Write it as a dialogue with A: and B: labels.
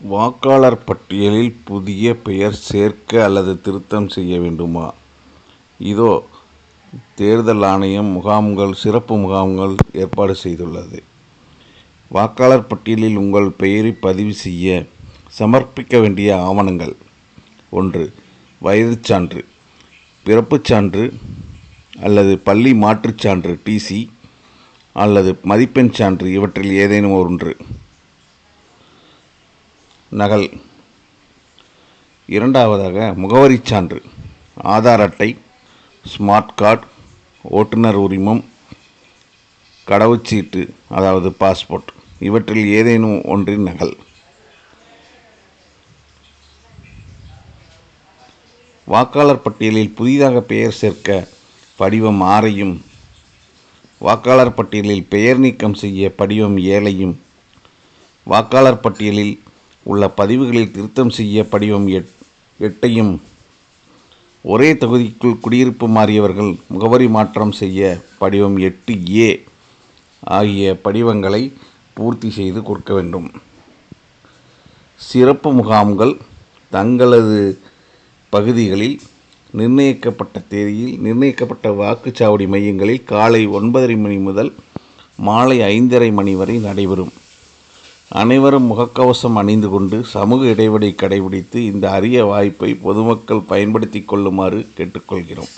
A: வாக்காளர் பட்டியலில் புதிய பெயர் சேர்க்க அல்லது திருத்தம் செய்ய வேண்டுமா? இதோ தேர்தல் ஆணையம் முகாம்கள் சிறப்பு முகாம்கள் ஏற்பாடு செய்துள்ளது. வாக்காளர் பட்டியலில் உங்கள் பெயரை பதிவு செய்ய சமர்ப்பிக்க வேண்டிய ஆவணங்கள். ஒன்று வயதுச் சான்று பிறப்புச் சான்று அல்லது பள்ளி மாற்றுச் சான்று டிசி அல்லது மதிப்பெண் சான்று இவற்றில் ஏதேனும் ஒன்று. நகல். இரண்டாவதாக முகவரிச் சான்று. ஆதார் அட்டை ஸ்மார்ட் கார்டு ஓட்டுநர் உரிமம் கடவுச்சீட்டு அதாவது பாஸ்போர்ட். இவற்றில் ஏதேனும் ஒன்றின் நகல். வாக்காளர் பட்டியலில் புதிதாக பெயர் சேர்க்க படிவம் ஆறையும். வாக்காளர் பட்டியலில் பெயர் நீக்கம் செய்ய படிவம் ஏழையும். வாக்காளர் பட்டியலில் உள்ள பதிவுகளில் திருத்தம் செய்ய படிவம் எட் எட்டையும் ஒரே தொகுதிக்குள் குடியிருப்பு மாறியவர்கள் முகவரி மாற்றம் செய்ய படிவம் எட்டு ஏ ஆகிய படிவங்களை பூர்த்தி செய்து கொடுக்க வேண்டும். சிறப்பு முகாம்கள் தங்களது பகுதிகளில் நிர்ணயிக்கப்பட்ட தேதியில் நிர்ணயிக்கப்பட்ட வாக்குச்சாவடி மையங்களில் காலை ஒன்பதரை மணி முதல் மாலை ஐந்தரை மணி வரை நடைபெறும். அனைவரும் முகக்கவசம் அணிந்து கொண்டு சமூக இடைவெளி கடைபிடித்து இந்த அரிய வாய்ப்பை பொதுமக்கள் பயன்படுத்தி கொள்ளுமாறு கேட்டுக்கொள்கிறோம்.